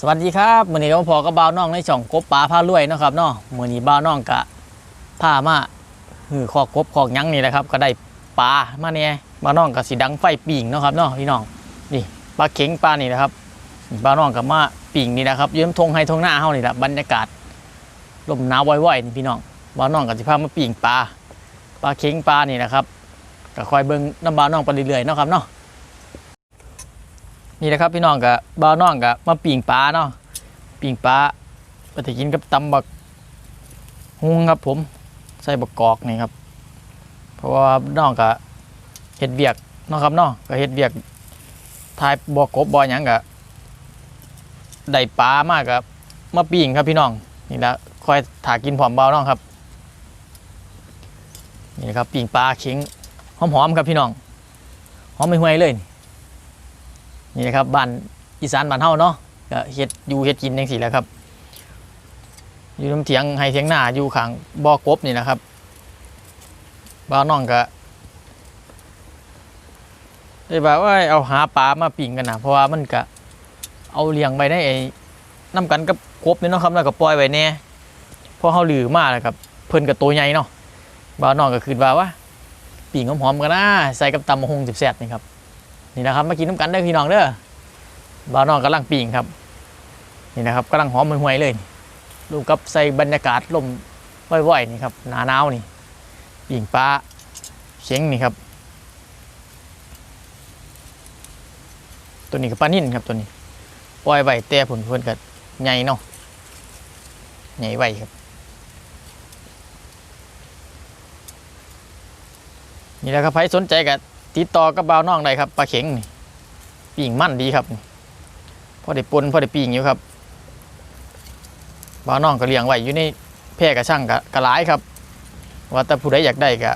สวัสดีครับมือนี้ก็มาพอกับบ่าวน้องในช่องกบปลาพารวยนะครับเนาะมือนี้บ่าวน้องกะพามาหือคอกบคอกยั้งนี่แหละครับ ก็ได้ปลามาเนี่ยบ่าวน้องก็สิดังไฟปิ่งนะครับเนาะพี่น้องนี่ปลาเข็งปลานี่นะครับบ่าวน้องก็มาปิ่งนี่นะครับยืมทงให้ทงหน้าเฮานี่แหละบรรยากาศลมหนาวว่อยๆนี่พี่น้องบ่าวน้องก็สิพามาปิ่งปลาปลาเข็งปลานี่นะครับก็คอยเบิ่งน้ำบ่าวน้องไปเรื่อยๆนะครับเนาะ นี่แหละครับพี่น้องกับบ่าวน้องกับมาปิ่งปลาเนาะปิ่งปลาไปจะกินกับตำบักฮุงครับผมใส่บักกอกนี่ครับ เพราะว่าน้องกับเห็ดเวียกเนาะครับเนาะก็เห็ดเวียกทายบ่อกบบ่อหยังกับได้ปลามากกับมาปิ่งครับพี่น้องนี่ละคอยถากินผอมเบาน้องครับนี่ครับปิ่งปลาเข็งหอมๆครับพี่น้องหอมไม่ห่วยเลย นี่นะครับบ้านอีสานบ้านเฮาเนาะก็เฮ็ดอยู่เฮ็ดกินจังซี่แหละครับ อยู่น้ำเถียงให้เถียงหน้าอยู่ข้างบ่อกบนี่นะครับบ้าวน้องก็ได้บอกว่าเอาหาปลามาปิ่งกันนะเพราะว่ามันก็เอาเลี้ยงไว้ในไอ้น้ำกันกับกบนี่เนาะครับแล้วก็ปล่อยไว้แน่พอเฮาลือมาแล้วครับเพิ่นก็ตัวใหญ่เนาะบ้าวน้องก็คิดว่าว่าปิ่งหอมๆกันนะใส่กับตำมะฮงแซ่บนี่ครับ นี่นะครับมากินน้ำกันเด้อพี่น้องเด้อบ่าวน้องกำลังปิ่งครับ นี่นะครับกำลังหอมมันห่วยเลยดูกับใส่บรรยากาศลมว่อยๆนี่ครับหนาหนาวนี่ปิ่งปลาเข็งนี่ครับ ตัวนี้ก็ปลานิ่นครับตัวนี้ปล่อยไว้แต่ผลเพื่อนกับใหญ่เนาะใหญ่ไว้ครับนี่แหละครับใครสนใจกับ ติดต่อกับบ่าวน้องได้ครับปลาเข็งนี่ปิ่งมั่นดีครับนี่พอได้ปนพอได้ปิ่งอยู่ครับบ่าวน้องก็เลี้ยงไว้อยู่ในแพร่กระช่างกะกระหลายครับ ว่าแต่ผู้ใดอยากได้ก็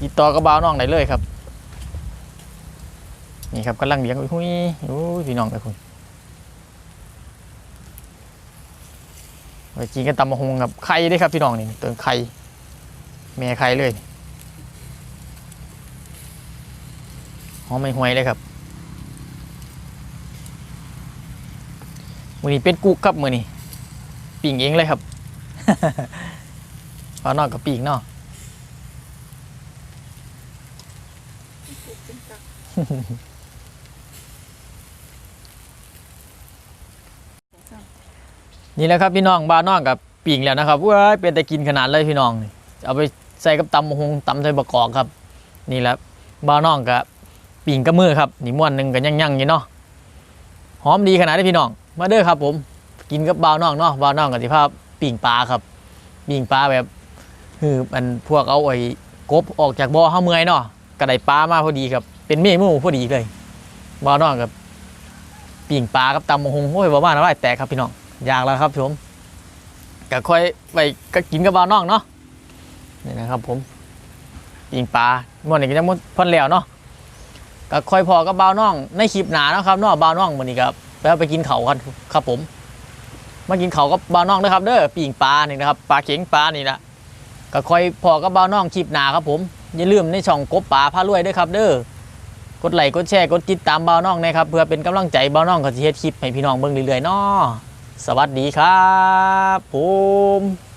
ติดต่อกับบ่าวน้องได้เลยครับ นี่ครับกำลังเลี้ยงหุยโอ้ยพี่น้องไปคุณไว้กินกันตำมะฮงครับไข่ได้ครับพี่น้องนี่ตัวไข่แม่ไข่เลย อมไม่ห่วยเลยครับมือนี้เป็นกุ๊กครับมือนี้ปิ่งเองเลยครับปลานอกกับปิ่งนาะนี่แหละครับพี่น้องบานอกกับปิ่งแล้วนะครับเว้ยเป็นแต่กินขนาดเลยพี่น้องเอาไปใส่กับตำมะฮงตำใส่บะกอกครับ นี่แหละบานอกกับ ปิ่งกระมือครับนี่ม้วนหนึ่งกันยั่งๆอยู่เนาะหอมดีขนาดนี้พี่น้อง มาเด้อครับ ผม กินกับบ่าวน้องเนาะบ่าวน้องกับที่ภาพปิ่งปลาครับปิ่งปลาแบบคือมันพวกเอาไอ้กบออกจากบ่อเฮาเมื่อยเนาะกระไดปลามาพอดีครับ เป็นเมนูพอดีเลยบ่าวน้องกับปิ่งปลากับตำมะฮงโอ้ยบ่มาน้ำลายแตกครับพี่น้องอยากแล้วครับผมก็ค่อยไปก็กินกับบ่าวน้องเนาะนี่นะครับผมปิ่งปลาม้วนนี่ก็จะม้วนพ่นแล้วเนาะ ก็คอยพอกับบ่าวน้องในคลิปหนานะครับเนาะบ่าวน้องวันนี้ครับแล้วไปกินเขากันครับผม มากินเขากับบ่าวน้องนะครับเด้อปิ่งปลานี่นะครับปลาเข็งปลานี่นะก็คอยพอกับบ่าวน้องคลิปหนาครับผมอย่าลืมในช่องกบปลาพารวยด้วยครับ เด้อกดไลค์กดแชร์กดติดตามบ่าวน้องนะครับเพื่อเป็นกำลังใจบ่าวน้องก็จะเฮ็ดคลิปให้พี่น้องเบิ่งเรื่อยๆเนาะสวัสดีครับ ผม